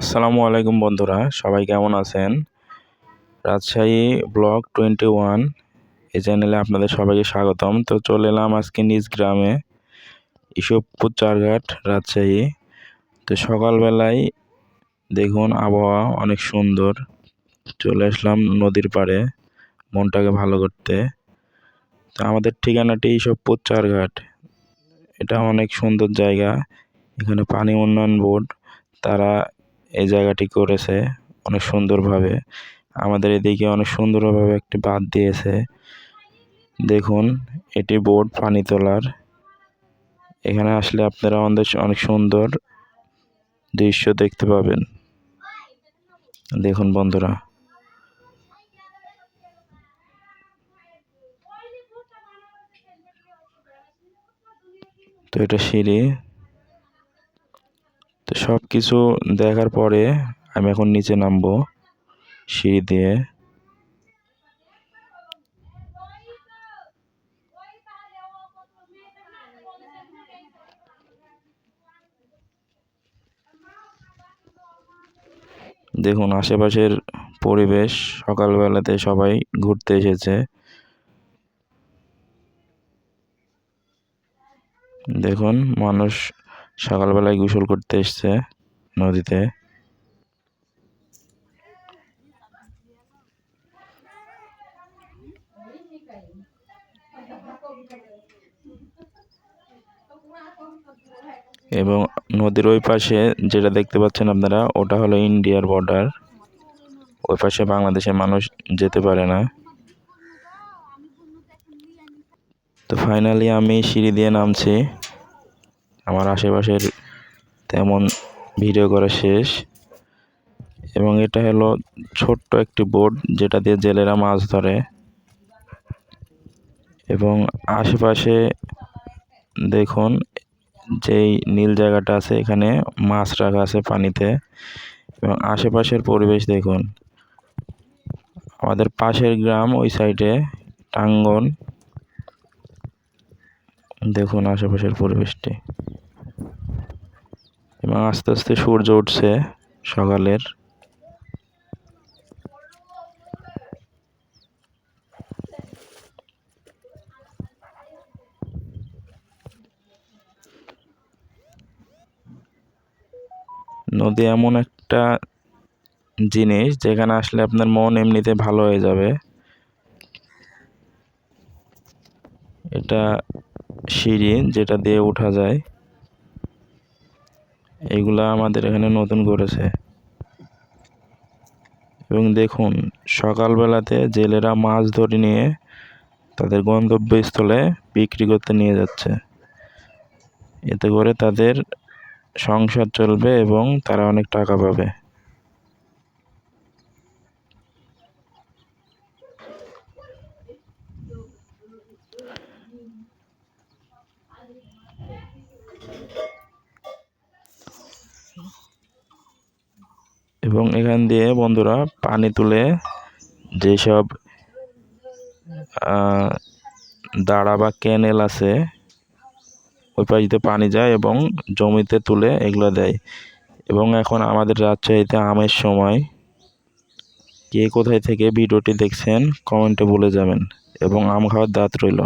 আসসালামু আলাইকুম বন্ধুরা, সবাই কেমন আছেন? রাজশাহী ব্লক টোয়েন্টি ওয়ান এই চ্যানেলে আপনাদের সবাইকে স্বাগতম। তো চলে এলাম আজকে নিজ গ্রামে, ইসবপুর চারঘাট, রাজশাহী। তো সকালবেলায় দেখুন আবহাওয়া অনেক সুন্দর। চলে আসলাম নদীর পাড়ে মনটাকে ভালো করতে। তো আমাদের ঠিকানাটি ইসবপুর চারঘাট। এটা অনেক সুন্দর জায়গা। এখানে পানি উন্নয়ন বোর্ড, তারা এই জায়গাটি করেছে অনেক সুন্দরভাবে। আমাদের এদিকে অনেক সুন্দরভাবে একটি বাঁধ দিয়েছে। দেখুন, এটি বোট পানি তোলার। এখানে আসলে আপনারা আমাদের অনেক সুন্দর দৃশ্য দেখতে পাবেন। দেখুন বন্ধুরা। তো এটা সিঁড়ি। তো সব কিছু দেখার পরে আমি এখন নিচে নামবো সিঁড়ি দিয়ে। দেখুন, আশেপাশের পরিবেশ সকালবেলাতে সবাই ঘুরতে এসেছে। দেখুন, মানুষ সকালবেলায় গোসল করতে এসছে নদীতে। এবং নদীর ওই পাশে যেটা দেখতে পাচ্ছেন আপনারা, ওটা হলো ইন্ডিয়ার বর্ডার ওই পাশে বাংলাদেশের মানুষ যেতে পারে না। তো ফাইনালি আমি সিঁড়ি দিয়ে নামছি। আমার আশেপাশের তেমন ভিডিও করা শেষ। এবং এটা হলো ছোট্ট একটি বোট যেটা দিয়ে জেলেরা মাছ ধরে। এবং আশেপাশে দেখুন যেই নীল জায়গাটা আছে, এখানে মাছ রাখা আছে পানিতে। এবং আশেপাশের পরিবেশ দেখুন। আমাদের পাশের গ্রাম ওই সাইডে টাঙ্গন। দেখুন আশেপাশের পরিবেশটি। এবং আস্তে আস্তে সূর্য উঠছে সকালের। নদী এমন একটা জিনিস যেখানে আসলে আপনার মন এমনিতে ভালো হয়ে যাবে। এটা সিঁড়ি যেটা দিয়ে ওঠা যায়, এগুলা আমাদের এখানে নতুন করেছে। এবং দেখুন, সকালবেলাতে জেলেরা মাছ ধরে নিয়ে তাদের গন্তব্যস্থলে বিক্রি করতে নিয়ে যাচ্ছে। এতে করে তাদের সংসার চলবে এবং তারা অনেক টাকা পাবে। এবং এখান দিয়ে বন্ধুরা পানি তুলে যেসব দাঁড়া বা ক্যানেল আছে, ওই পাশে পানি যায় এবং জমিতে তুলে এগুলো দেয়। এবং এখন আমাদের রাজশাহীতে আমের সময়। কে কোথায় থেকে ভিডিওটি দেখছেন, কমেন্টে বলে যাবেন। এবং আম খাওয়ার দাঁত রইল।